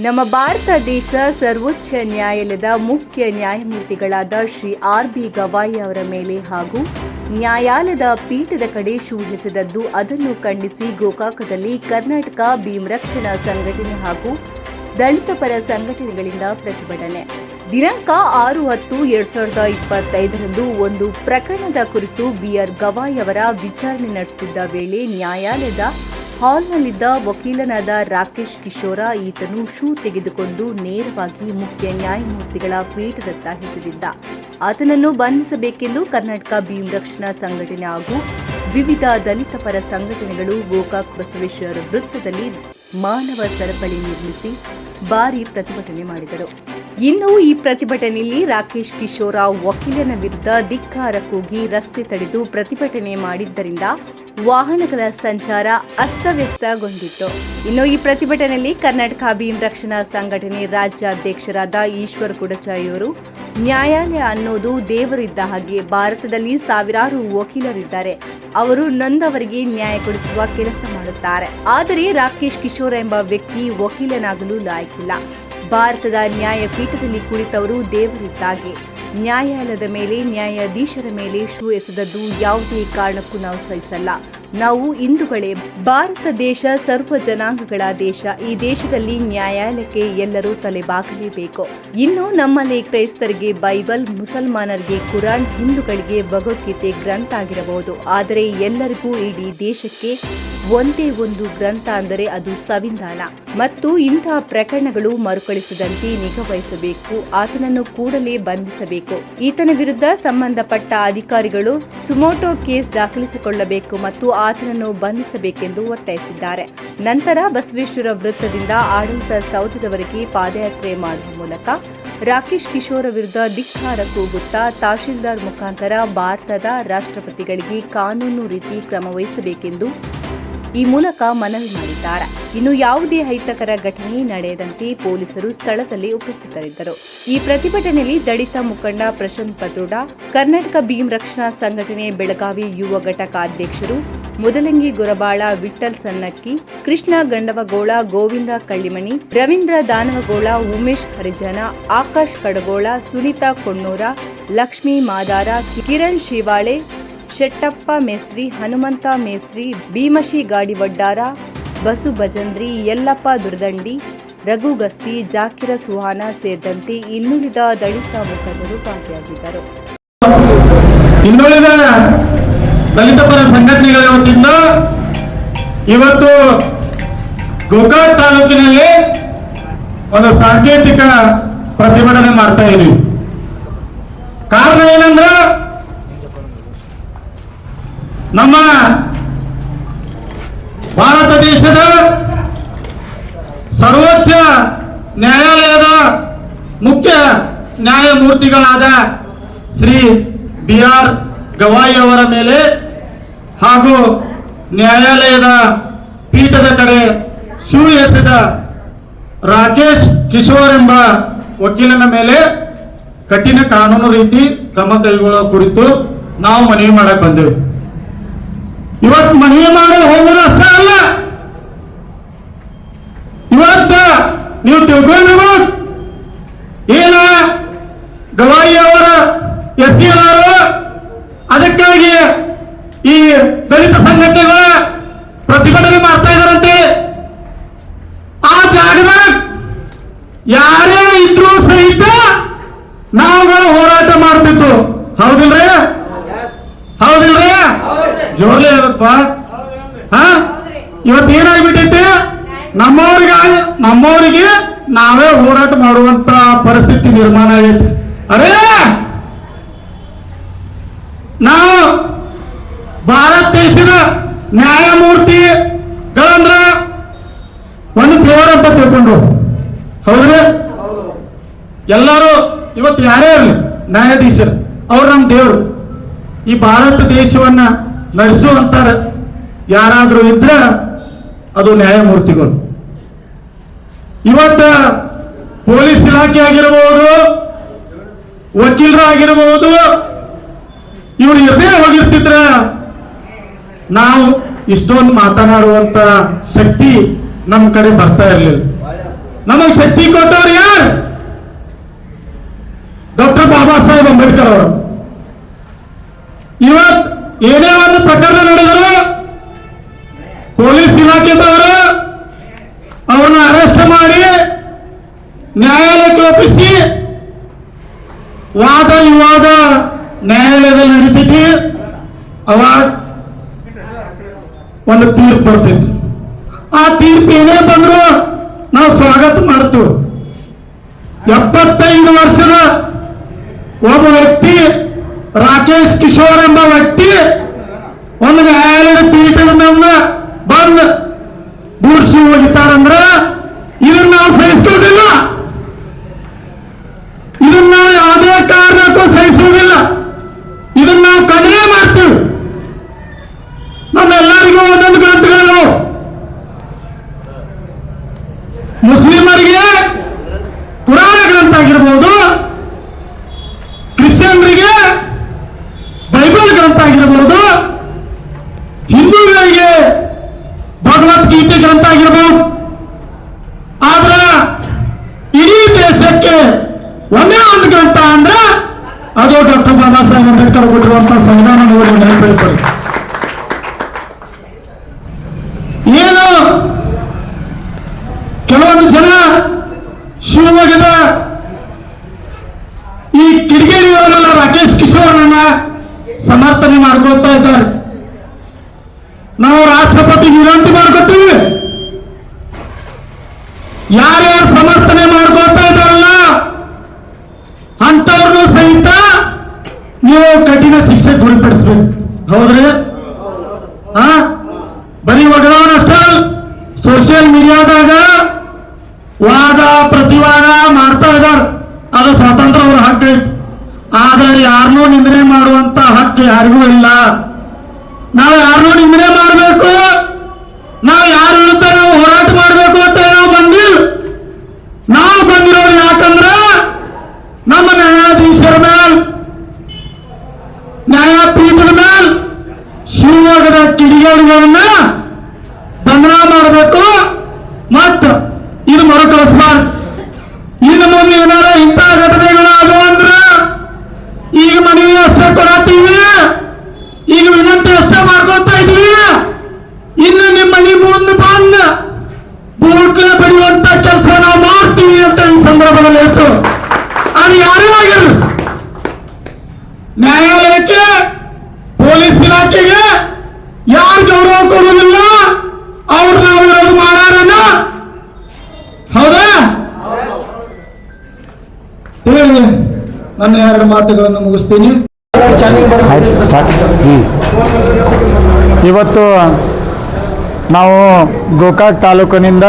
ನಮ್ಮ ಭಾರತ ದೇಶ ಸರ್ವೋಚ್ಚ ನ್ಯಾಯಾಲಯದ ಮುಖ್ಯ ನ್ಯಾಯಮೂರ್ತಿಗಳಾದ ಶ್ರೀ ಆರ್ ಬಿ ಗವಾಯಿ ಅವರ ಮೇಲೆ ಹಾಗೂ ನ್ಯಾಯಾಲಯದ ಪೀಠದ ಕಡೆ ಶೂ ಎಸೆದದ್ದು ಅದನ್ನು ಖಂಡಿಸಿ ಗೋಕಾಕದಲ್ಲಿ ಕರ್ನಾಟಕ ಭೀಮರಕ್ಷಣಾ ಸಂಘಟನೆ ಹಾಗೂ ದಲಿತ ಪರ ಸಂಘಟನೆಗಳಿಂದ ಪ್ರತಿಭಟನೆ. ದಿನಾಂಕ ಆರು ಹತ್ತು ಎರಡ್ ಸಾವಿರದ ಇಪ್ಪತ್ತೈದರಂದು ಒಂದು ಪ್ರಕರಣದ ಕುರಿತು ಬಿಆರ್ ಗವಾಯಿ ಅವರ ವಿಚಾರಣೆ ನಡೆಸುತ್ತಿದ್ದ ವೇಳೆ ನ್ಯಾಯಾಲಯದ ಹಾಲ್ನಲ್ಲಿದ್ದ ವಕೀಲನಾದ ರಾಕೇಶ್ ಕಿಶೋರ ಈತನು ಶೂ ತೆಗೆದುಕೊಂಡು ನೇರವಾಗಿ ಮುಖ್ಯ ನ್ಯಾಯಮೂರ್ತಿಗಳ ಪೀಠದತ್ತ ಹೆಸರಿದ್ದ ಆತನನ್ನು ಬಂಧಿಸಬೇಕೆಂದು ಕರ್ನಾಟಕ ಭೀಮ್ ರಕ್ಷಣಾ ಸಂಘಟನೆ ಹಾಗೂ ವಿವಿಧ ದಲಿತ ಪರ ಸಂಘಟನೆಗಳು ಗೋಕಾಕ್ ಬಸವೇಶ್ವರ ವೃತ್ತದಲ್ಲಿ ಮಾನವ ಸರಪಳಿ ನಿರ್ಮಿಸಿ ಭಾರೀ ಪ್ರತಿಭಟನೆ ಮಾಡಿದರು. ಇನ್ನು ಈ ಪ್ರತಿಭಟನೆಯಲ್ಲಿ ರಾಕೇಶ್ ಕಿಶೋರ ವಕೀಲನ ವಿರುದ್ಧ ಧಿಕ್ಕಾರ ಕೂಗಿ ರಸ್ತೆ ತಡೆದು ಪ್ರತಿಭಟನೆ ಮಾಡಿದ್ದರಿಂದ ವಾಹನಗಳ ಸಂಚಾರ ಅಸ್ತವ್ಯಸ್ತಗೊಂಡಿತ್ತು. ಇನ್ನು ಈ ಪ್ರತಿಭಟನೆಯಲ್ಲಿ ಕರ್ನಾಟಕ ಭೀಮ್ ರಕ್ಷಣಾ ಸಂಘಟನೆ ರಾಜ್ಯಾಧ್ಯಕ್ಷರಾದ ಈಶ್ವರ್ ಕುಡಚಾಯಿಯವರು ನ್ಯಾಯಾಲಯ ಅನ್ನೋದು ದೇವರಿದ್ದ ಹಾಗೆ ಭಾರತದಲ್ಲಿ ಸಾವಿರಾರು ವಕೀಲರಿದ್ದಾರೆ. ಅವರು ನೊಂದವರಿಗೆ ನ್ಯಾಯ ಕೊಡಿಸುವ ಕೆಲಸ ಮಾಡುತ್ತಾರೆ. ಆದರೆ ರಾಕೇಶ್ ಕಿಶೋರ್ ಎಂಬ ವ್ಯಕ್ತಿ ವಕೀಲನಾಗಲು ಲಾಯಕ್ಕಿಲ್ಲ ಭಾರತದ ನ್ಯಾಯಪೀಠದಲ್ಲಿ ಕುಳಿತವರು ದೇವರಿದ್ದಾಗೆ. ನ್ಯಾಯಾಲಯದ ಮೇಲೆ, ನ್ಯಾಯಾಧೀಶರ ಮೇಲೆ ಶೂ ಎಸೆದದ್ದು ಯಾವುದೇ ಕಾರಣಕ್ಕೂ ನಾವು ಸಹಿಸಲ್ಲ. ನಾವು ಹಿಂದೂಗಳೇ. ಭಾರತ ದೇಶ ಸರ್ವ ಜನಾಂಗಗಳ ದೇಶ. ಈ ದೇಶದಲ್ಲಿ ನ್ಯಾಯಾಲಯಕ್ಕೆ ಎಲ್ಲರೂ ತಲೆಬಾಗಲೇಬೇಕು ಇನ್ನು ನಮ್ಮಲ್ಲಿ ಕ್ರೈಸ್ತರಿಗೆ ಬೈಬಲ್, ಮುಸಲ್ಮಾನರಿಗೆ ಕುರಾನ್, ಹಿಂದೂಗಳಿಗೆ ಭಗವದ್ಗೀತೆ ಗ್ರಂಥ ಆಗಿರಬಹುದು ಆದರೆ ಎಲ್ಲರಿಗೂ ಇಡೀ ದೇಶಕ್ಕೆ ಒಂದೇ ಒಂದು ಗ್ರಂಥ ಅಂದರೆ ಅದು ಸಂವಿಧಾನ. ಮತ್ತು ಇಂತಹ ಪ್ರಕರಣಗಳು ಮರುಕಳಿಸದಂತೆ ನಿಗಾವಹಿಸಬೇಕು ಆತನನ್ನು ಕೂಡಲೇ ಬಂಧಿಸಬೇಕು. ಈತನ ವಿರುದ್ಧ ಸಂಬಂಧಪಟ್ಟ ಅಧಿಕಾರಿಗಳು ಸುಮೋಟೋ ಕೇಸ್ ದಾಖಲಿಸಿಕೊಳ್ಳಬೇಕು ಮತ್ತು ಆತನನ್ನು ಬಂಧಿಸಬೇಕೆಂದು ಒತ್ತಾಯಿಸಿದ್ದಾರೆ. ನಂತರ ಬಸವೇಶ್ವರ ವೃತ್ತದಿಂದ ಆಡಳಿತ ಸೌಧದವರೆಗೆ ಪಾದಯಾತ್ರೆ ಮಾಡುವ ಮೂಲಕ ರಾಕೇಶ್ ಕಿಶೋರ್ ವಿರುದ್ಧ ಧಿಕ್ಕಾರ ಕೂಗುತ್ತಾ ತಹಶೀಲ್ದಾರ್ ಮುಖಾಂತರ ಭಾರತದ ರಾಷ್ಟ್ರಪತಿಗಳಿಗೆ ಕಾನೂನು ರೀತಿ ಕ್ರಮ ವಹಿಸಬೇಕೆಂದು ಈ ಮೂಲಕ ಮನವಿ ಮಾಡಿದ್ದಾರೆ. ಇನ್ನು ಯಾವುದೇ ಅಹಿತಕರ ಘಟನೆ ನಡೆಯದಂತೆ ಪೊಲೀಸರು ಸ್ಥಳದಲ್ಲಿ ಉಪಸ್ಥಿತರಿದ್ದರು. ಈ ಪ್ರತಿಭಟನೆಯಲ್ಲಿ ದಲಿತ ಮುಖಂಡ ಪ್ರಶಾಂತ್ ಪತ್ರೋಡ ಕರ್ನಾಟಕ ಭೀಮ್ ರಕ್ಷಣಾ ಸಂಘಟನೆ ಬೆಳಗಾವಿ ಯುವ ಘಟಕ ಅಧ್ಯಕ್ಷರು ಮುದಲಂಗಿ ಗುರಬಾಳ ವಿಠಲ್ ಸನ್ನಕ್ಕಿ ಕೃಷ್ಣ ಗಂಡವಗೋಳ ಗೋವಿಂದ ಕಳ್ಳಿಮಣಿ, ರವೀಂದ್ರ ದಾನವಗೋಳ ಉಮೇಶ್ ಹರಿಜನ, ಆಕಾಶ್ ಕಡಗೋಳ, ಸುನೀತಾ ಕೊಣ್ಣೂರ, ಲಕ್ಷ್ಮೀ ಮಾದಾರ, ಕಿರಣ್ ಶಿವಾಳೆ ಶೆಟ್ಟಪ್ಪ ಮೇಸ್ತ್ರಿ, ಹನುಮಂತ ಮೇಸ್ತ್ರಿ, ಭೀಮಶಿ ಗಾಡಿ ವಡ್ಡಾರ, ಬಸು ಭಜಂದ್ರಿ, ಯಲ್ಲಪ್ಪ ದುರ್ದಂಡಿ, ರಘು ಗಸ್ತಿ, ಜಾಕಿರ ಸುಹಾನ ಸೇರಿದಂತೆ ಇನ್ನುಳಿದ ದಲಿತ ಮುಖಂಡರು ಭಾಗಿಯಾಗಿದ್ದರು. ಇನ್ನುಳಿದ ದಲಿತ ಪರ ಸಂಘಟನೆಗಳ ವತಿಯಿಂದ ಇವತ್ತು ಗೋಕಾಕ್ ತಾಲೂಕಿನಲ್ಲಿ ಒಂದು ಸಾಂಕೇತಿಕ ಪ್ರತಿಭಟನೆ ಮಾಡ್ತಾ ಇದೀವಿ. ಕಾರಣ ಏನಂದ್ರ ನಮ್ಮ ಭಾರತ ದೇಶದ ಸರ್ವೋಚ್ಚ ನ್ಯಾಯಾಲಯದ ಮುಖ್ಯ ನ್ಯಾಯಮೂರ್ತಿಗಳಾದ ಶ್ರೀ ಬಿ ಆರ್ ಗವಾಯಿ ಅವರ ಮೇಲೆ ಹಾಗೂ ನ್ಯಾಯಾಲಯದ ಪೀಠದ ಕಡೆ ಶೂ ಎಸೆದ ರಾಕೇಶ್ ಕಿಶೋರ್ ಎಂಬ ವಕೀಲನ ಮೇಲೆ ಕಠಿಣ ಕಾನೂನು ರೀತಿ ಕ್ರಮ ಕೈಗೊಳ್ಳುವ ಕುರಿತು ನಾವು ಮನವಿ ಮಾಡಕ್ ಬಂದೇವೆ. ಇವತ್ತು ಮನವಿ ಮಾಡೋ ಹೋಗೋದು ಅಷ್ಟೇ ಅಲ್ಲ. ಇವತ್ತ ನೀವು ತಿಳ್ಕೊಂಡಿರ್ಬೋದು ಏನ ಗವಾಯಿ ಅವರ ಎಸ್ ಸಿ ಈ ದಲಿತ ಸಂಘಟನೆಗಳ ಪ್ರತಿಭಟನೆ ಮಾಡ್ತಾ ಇದಾರಂತೆ ಆ ಜಾಗದಾಗ ಯಾರೇ ಇದ್ರೂ ಸಹಿತ ನಾವುಗಳು ಹೋರಾಟ ಮಾಡ್ತಿತ್ತು ಹೌದಿಲ್ರಿ ಹೌದಿಲ್ರಿ ಜೋರ್ಲಿ ಹೇಳಪ್ಪ ಹಾ ಇವತ್ತು ಏನಾಗ್ಬಿಟ್ಟೈತೆ? ನಮ್ಮವ್ರಿಗೆ ನಮ್ಮವರಿಗೆ ನಾವೇ ಹೋರಾಟ ಮಾಡುವಂತ ಪರಿಸ್ಥಿತಿ ನಿರ್ಮಾಣ ಆಗೈತಿ. ಅರೇ! ನಾವು ಭಾರತ ದೇಶದ ನ್ಯಾಯಮೂರ್ತಿಗಳಂದ್ರ ಒಂದು ದೇವರಂತ ತಿಳ್ಕೊಂಡು ಹೌದ್ರಿ? ಎಲ್ಲರೂ ಇವತ್ತು ಯಾರೇ ಇರಲಿ, ನ್ಯಾಯಾಧೀಶರು, ಅವ್ರು ನಮ್ಮ ದೇವರು. ಈ ಭಾರತ ದೇಶವನ್ನ ನಡೆಸುವಂತಾರೆ ಯಾರಾದರೂ ಇದ್ರ ಅದು ನ್ಯಾಯಮೂರ್ತಿಗಳು. ಇವತ್ತ ಪೊಲೀಸ್ ಇಲಾಖೆ ಆಗಿರಬಹುದು ಆಗಿರಬಹುದು ಇವರು ಇರದೇ ಹೋಗಿರ್ತಿದ್ರ ನಾವು ಇಷ್ಟೊಂದು ಮಾತನಾಡುವಂತ ಶಕ್ತಿ ನಮ್ಮ ಕಡೆ ಬರ್ತಾ ಇರಲಿಲ್ಲ. ನಮಗೆ ಶಕ್ತಿ ಕೊಟ್ಟವ್ರು ಯಾರು? ಡಾಕ್ಟರ್ ಬಾಬಾ ಸಾಹೇಬ್ ಅಂಬೇಡ್ಕರ್ ಅವರು. ಇವತ್ ಏನೇ ಒಂದು ಪ್ರಕರಣ ನಡೆದರು ಅವನ ಅರೆಸ್ಟ್ ಮಾಡಿ ನ್ಯಾಯಾಲಯಕ್ಕೆ ಒಪ್ಪಿಸಿ ವಾದ ವಿವಾದ ನ್ಯಾಯಾಲಯದಲ್ಲಿ ನಡೀತೈತಿ, ಅವ ಒಂದು ತೀರ್ಪು ಬರ್ತೈತಿ. ಆ ತೀರ್ಪು ಏನೇ ಬಂದ್ರು ನಾವು ಸ್ವಾಗತ ಮಾಡ್ತೀವಿ. ಎಪ್ಪತ್ತೈದು ವರ್ಷದ ಒಬ್ಬ ವ್ಯಕ್ತಿ ರಾಕೇಶ್ ಕಿಶೋರ್ ಎಂಬ ವ್ಯಕ್ತಿ ಒಂದು ನ್ಯಾಯಾಲಯದ ಪೀಠದ ಮೇಲೆ ಬಂದು ಹೋಗಿತ್ತಾರಂದ್ರ ಇದನ್ನ ನಾವು ಸಹಿಸೋದಿಲ್ಲ ಇದನ್ನ ಯಾವುದೇ ಕಾರಣಕ್ಕೂ ಸಹಿಸೋದಿಲ್ಲ ಇದನ್ನ ನಾವು ಕಡಿಮೆ ಮಾಡ್ತೀವಿ. ನಮ್ಮೆಲ್ಲರಿಗೂ ಒಂದೊಂದು ಗ್ರಂಥಗಳು. ಮುಸ್ಲಿಮರಿಗೆ ಪುರಾಣ ಗ್ರಂಥ ಆಗಿರ್ಬೋದು, ಕ್ರಿಶ್ಚಿಯನ್ರಿಗೆ ಬೈಬಲ್ ಗ್ರಂಥ ಆಗಿರ್ಬೋದು ಹಿಂದೂಗಳಿಗೆ ಭಗವದ್ಗೀತೆ ಗ್ರಂಥ ಆಗಿರ್ಬೋದು ಆದ್ರ ಇಡೀ ದೇಶಕ್ಕೆ ಒಂದೇ ಒಂದು ಗ್ರಂಥ ಅಂದ್ರೆ ಅದು ಡಾಕ್ಟರ್ ಬಾಬಾ ಸಾಹೇಬ್ ಅಂಬೇಡ್ಕರ್ ಕೊಟ್ಟಿರುವಂತಹ ಸಂವಿಧಾನ ನೋಡಿ ನೆನಪಿರ್ತಾರೆ ಏನು ಕೆಲವೊಂದು ಜನ ಶಿವಮೊಗ್ಗದ ಈ ಕಿಡಿಗೇಡಿಯವರೆಲ್ಲ ರಾಕೇಶ್ ಕಿಶೋರ್ನ ಸಮರ್ಥನೆ ಮಾಡ್ಕೊಳ್ತಾ ಇದ್ದಾರೆ. ನಾವು ರಾಷ್ಟ್ರಪತಿ ವಿನಂತಿ ಮಾಡ್ಕೊತೀವಿ. ಯಾರ್ಯಾರು ಸಮರ್ಥನೆ ಮಾಡ್ಕೊಳ್ತಾ ಇದ್ದಾರಲ್ಲ ಅಂತವ್ರನ್ನು ಸಹಿತ ನೀವು ಕಠಿಣ ಶಿಕ್ಷೆ ಗುರಿಪಡಿಸ್ಬೇಕು. ಹೌದ್ರಿ? ಹಾ? ಬರೀ ಒಗದವನಷ್ಟೇ ಸೋಷಿಯಲ್ ಮೀಡಿಯಾದಾಗ ವಾದ ಪ್ರತಿವಾದ ಮಾಡ್ತಾ ಇದಾರ ಅದು ಸ್ವಾತಂತ್ರ್ಯ ಅವ್ರ ಹಕ್ಕು. ಆದರೆ ಯಾರನ್ನೂ ನಿಂದನೆ ಮಾಡುವಂತ ಹಕ್ಕು ಯಾರಿಗೂ ಇಲ್ಲ. ನಾವು ಯಾರನ್ನೂ ನಿಂದನೆ ಮಾಡಬೇಕು? ನಾವು ಯಾರ ವಿರುದ್ಧ ನಾವು ಹೋರಾಟ ಮಾಡಬೇಕು ಅಂತ ನಾವು ಬಂದಿಲ್ಲ ನಾವು ಬಂದಿರೋದು ಯಾಕಂದ್ರೆ ನಮ್ಮ ನ್ಯಾಯಾಧೀಶರ ಮೇಲ್, ನ್ಯಾಯಪೀಠದ ಮೇಲ್, ಶಿವಮೊಗ್ಗದ ಕಿಡಿಗೇಡಿಗಳನ್ನ ಬಂಧನ ಮಾಡಬೇಕು. ಮತ್ತು ಇದು ಮರುಕಳಿಸಬಾರ್ದು ಇನ್ನು ಮುಂದೆ ಏನಾರ ಇಂಥ ಘಟನೆಗಳು ಆದವು ಅಂದ್ರ ಈಗ ಮನವಿ ಅಷ್ಟೇ ಕೊಡತ್ತೀವಿ ಈಗ ವಿನಂತಿ ಅಷ್ಟೇ ಮಾಡ್ಕೊತಾ ಇದೀವಿ ಇನ್ನು ನಿಮ್ಮ ಮನೆ ಮುಂದೆ ಬಂದು ಬೂಟ್ಲೆ ಬಡಿಯುವಂತ ಕೆಲಸ ನಾವು ಮಾಡ್ತೀವಿ ಅಂತ ಈ ಸಂದರ್ಭದಲ್ಲಿ ಹೇಳ್ತು. ಅದು ಯಾರೇ ಆಗಿರ್ಲಿ, ನ್ಯಾಯಾಲಯಕ್ಕೆ, ಪೊಲೀಸ್ ಇಲಾಖೆಗೆ ಯಾರು ಗೌರವ ಕೊಡುವುದಿಲ್ಲ, ಅವ್ರು ನಾವು ವಿರೋಧ ಮಾಡಾರನ ಹೌದಾ? ಹೇಳಿ, ನನ್ನ ಎರಡು ಮಾತುಗಳನ್ನು ಮುಗಿಸ್ತೀನಿ. ಇವತ್ತು ನಾವು ಗೋಕಾಕ್ ತಾಲೂಕಿನಿಂದ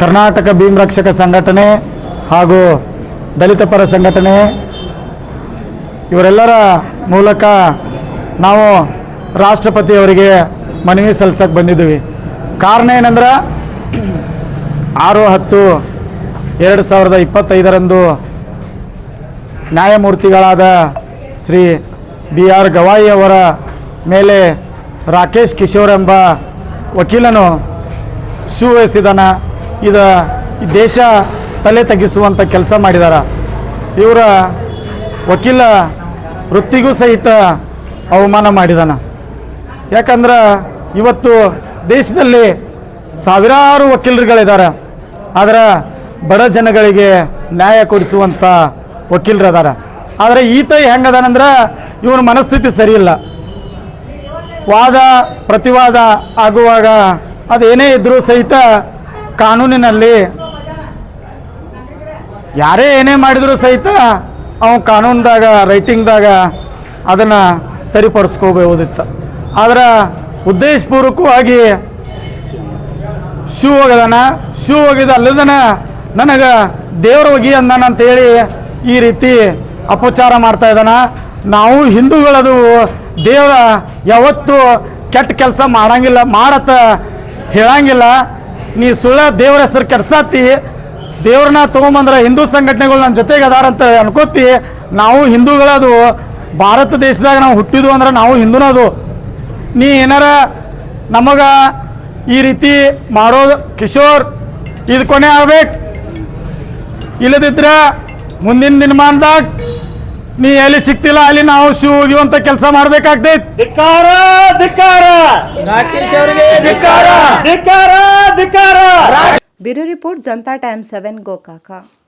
ಕರ್ನಾಟಕ ಭೀಮ್ ರಕ್ಷಕ ಸಂಘಟನೆ ಹಾಗೂ ದಲಿತ ಪರ ಸಂಘಟನೆ ಇವರೆಲ್ಲರ ಮೂಲಕ ನಾವು ರಾಷ್ಟ್ರಪತಿಯವರಿಗೆ ಮನವಿ ಸಲ್ಲಿಸಕ್ಕೆ ಬಂದಿದ್ದೀವಿ. ಕಾರಣ ಏನಂದ್ರೆ ಆರು ಹತ್ತು ಎರಡು ಸಾವಿರದ ಇಪ್ಪತ್ತೈದರಂದು ನ್ಯಾಯಮೂರ್ತಿಗಳಾದ ಶ್ರೀ ಬಿ ಆರ್ ಗವಾಯಿ ಅವರ ಮೇಲೆ ರಾಕೇಶ್ ಕಿಶೋರ್ ಎಂಬ ವಕೀಲನು ಸುವಹಿಸಿದಾನ ಇದು ದೇಶ ತಲೆ ತಗ್ಗಿಸುವಂಥ ಕೆಲಸ ಮಾಡಿದಾರ. ಇವರ ವಕೀಲ ವೃತ್ತಿಗೂ ಸಹಿತ ಅವಮಾನ ಮಾಡಿದಾನ. ಯಾಕಂದ್ರೆ ಇವತ್ತು ದೇಶದಲ್ಲಿ ಸಾವಿರಾರು ವಕೀಲರುಗಳಿದ್ದಾರೆ ಆದರೆ ಬಡ ಜನಗಳಿಗೆ ನ್ಯಾಯ ಕೊಡಿಸುವಂಥ ವಕೀಲರದಾರ. ಆದರೆ ಈತ ಹೆಂಗದಾನಂದ್ರೆ, ಇವನ ಮನಸ್ಥಿತಿ ಸರಿಯಿಲ್ಲ ವಾದ, ಪ್ರತಿವಾದ ಆಗುವಾಗ ಅದೇನೇ ಇದ್ರೂ ಸಹಿತ ಕಾನೂನಿನಲ್ಲಿ ಯಾರೇ ಏನೇ ಮಾಡಿದರೂ ಸಹಿತ ಅವ ಕಾನೂನ್ದಾಗ, ರೈಟಿಂಗ್ದಾಗ ಅದನ್ನು ಸರಿಪಡಿಸ್ಕೋಬಹುದಿತ್ತು ಆದ್ರೆ ಉದ್ದೇಶಪೂರ್ವಕವಾಗಿ ಶೂ ಹೋಗದನ ಶೂ ಹೋಗಿದ ಅಲ್ಲದನ ನನಗೆ ದೇವ್ರ ಹೋಗಿ ಅಂತೇಳಿ ಈ ರೀತಿ ಅಪಚಾರ ಮಾಡ್ತಾ ಇದ್ದಾನ ನಾವು ಹಿಂದೂಗಳದು ದೇವರ ಯಾವತ್ತೂ ಕೆಟ್ಟ ಕೆಲಸ ಮಾಡಂಗಿಲ್ಲ, ಮಾಡತ್ತ ಹೇಳಂಗಿಲ್ಲ. ನೀ ಸುಳ್ಳ ದೇವ್ರ ಹೆಸರು ಕೆಡ್ಸಾತಿ, ದೇವ್ರನ್ನ ತೊಗೊಂಬಂದ್ರೆ ಹಿಂದೂ ಸಂಘಟನೆಗಳು ನನ್ನ ಜೊತೆಗೆ ಅದಾರಂತ ಅನ್ಕೋತಿ. ನಾವು ಹಿಂದೂಗಳದು ಭಾರತ ದೇಶದಾಗ ನಾವು ಹುಟ್ಟಿದ್ವು ಅಂದ್ರೆ ನಾವು ಹಿಂದೂನದು. ನೀ ಏನಾರ ನಮಗ ಈ ರೀತಿ ಮಾಡೋದು ಕಿಶೋರ್, ಇದು ಕೊನೆ ಆಗ್ಬೇಕು. ಇಲ್ಲದಿದ್ರೆ ಮುಂದಿನ ದಿನಮಾನದಾಗ ನೀ ಎಲ್ಲಿ ಸಿಕ್ತಿಲ್ಲ ಅಲ್ಲಿ ನಾವು ಶೂ ಒಗಿಯುವಂತ ಕೆಲಸ ಮಾಡ್ಬೇಕಾಗ್ತೈತಿ. ಧಿಕ್ಕಾರ ಧಿಕ್ಕಾರ. ರಾಕೇಶ್ ಅವರಿಗೆ ಧಿಕ್ಕಾರ. ಧಿಕ್ಕಾರ ಧಿಕ್ಕಾರ. Bureau report Janata time seven Gokak.